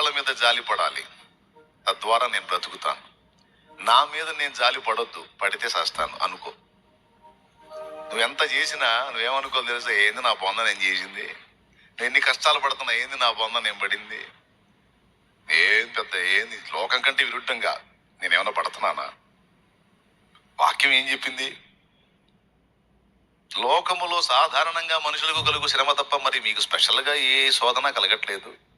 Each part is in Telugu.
వాళ్ళ మీద జాలి పడాలి. తద్వారా నేను బ్రతుకుతాను. నా మీద నేను జాలి పడొద్దు. పడితే చస్తాను అనుకో. నువ్వు ఎంత చేసినా నువ్వేమనుకో తెలుసా? ఏంది నా బొంద నేను చేసింది? నేను ఎన్ని కష్టాలు పడుతున్నా? ఏంది నా బొంద నేను పడింది? ఏం పెద్ద ఏంది? లోకం కంటే విరుద్ధంగా నేనేమన్నా పడుతున్నానా? వాక్యం ఏం చెప్పింది? లోకములో సాధారణంగా మనుషులకు కలుగు శ్రమ తప్ప మరి మీకు స్పెషల్గా ఏ శోధన కలగట్లేదు.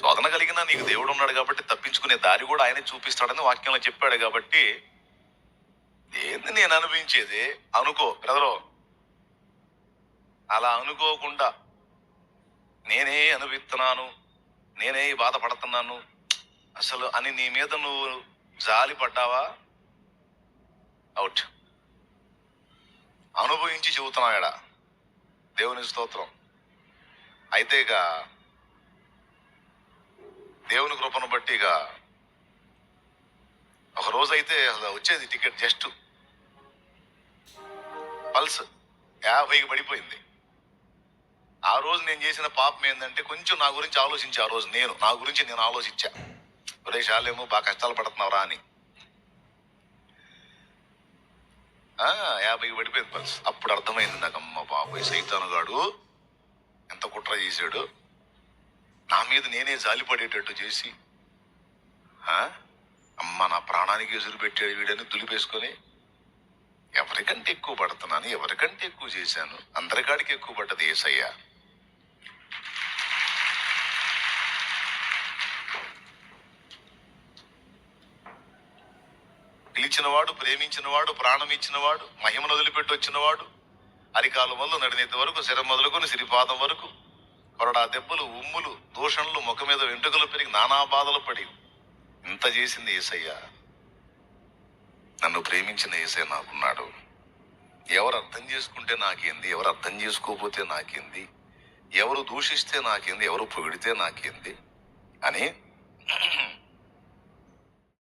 శోధన కలిగిన నీకు దేవుడు ఉన్నాడు కాబట్టి తప్పించుకునే దారి కూడా ఆయనే చూపిస్తాడని వాక్యంలో చెప్పాడు కాబట్టి ఏంది నేను అనిపించేది అనుకో బ్రదరు. అలా అనుకోకుండా నేనే అనుభవిస్తున్నాను నేనే బాధపడుతున్నాను అసలు అని నీ మీద నువ్వు జాలి పడ్డావా? అవుట్. అనుభవించి చెబుతున్నాయడ? దేవుని స్తోత్రం. అయితే ఇక దేవుని కృపను బట్టి ఇక ఒక రోజు అయితే అసలు వచ్చేది టికెట్ జస్ట్. పల్స్ యాభైకి పడిపోయింది. ఆ రోజు నేను చేసిన పాపం ఏంటంటే కొంచెం నా గురించి ఆలోచించా ఆ రోజు నేను. నా గురించి నేను ఆలోచించా. ఒరే శాలేమో బాగా కష్టాలు పడుతున్నావురా అని. యాభైకి పడిపోయింది పల్స్. అప్పుడు అర్థమైంది నాకు అమ్మ బాబోయ్ సైతాను గాడు ఎంత కుట్ర చేశాడు. నా మీద నేనే జాలి పడేటట్టు చేసి ఆ, అమ్మ నా ప్రాణానికి ఎదురు పెట్టాడు వీడని దులిపేసుకొని. ఎవరికంటే ఎక్కువ పడుతున్నాను ఎవరికంటే ఎక్కువ చేశాను అందరికాడికి ఎక్కువ పడ్డది ఏసయ్యా. పిలిచినవాడు ప్రేమించినవాడు ప్రాణం ఇచ్చినవాడు మహిమను వదిలిపెట్టి వచ్చినవాడు అరికాలం వల్ల నడినెత్తి వరకు శిరం మొదలుకొని సిరిపాదం వరకు కొరడా దెబ్బలు ఉమ్ములు దూషణలు ముఖ మీద వెంట్రుకలు పెరిగి నానా బాధలు పడి ఇంత చేసింది ఏసయ్య. నన్ను ప్రేమించిన ఏసయ్య నాకున్నాడు. ఎవరు అర్థం చేసుకుంటే నాకేంది? ఎవరు అర్థం చేసుకోకపోతే నాకేంది? ఎవరు దూషిస్తే నాకేంది? ఎవరు పొగిడితే నాకేంది? అని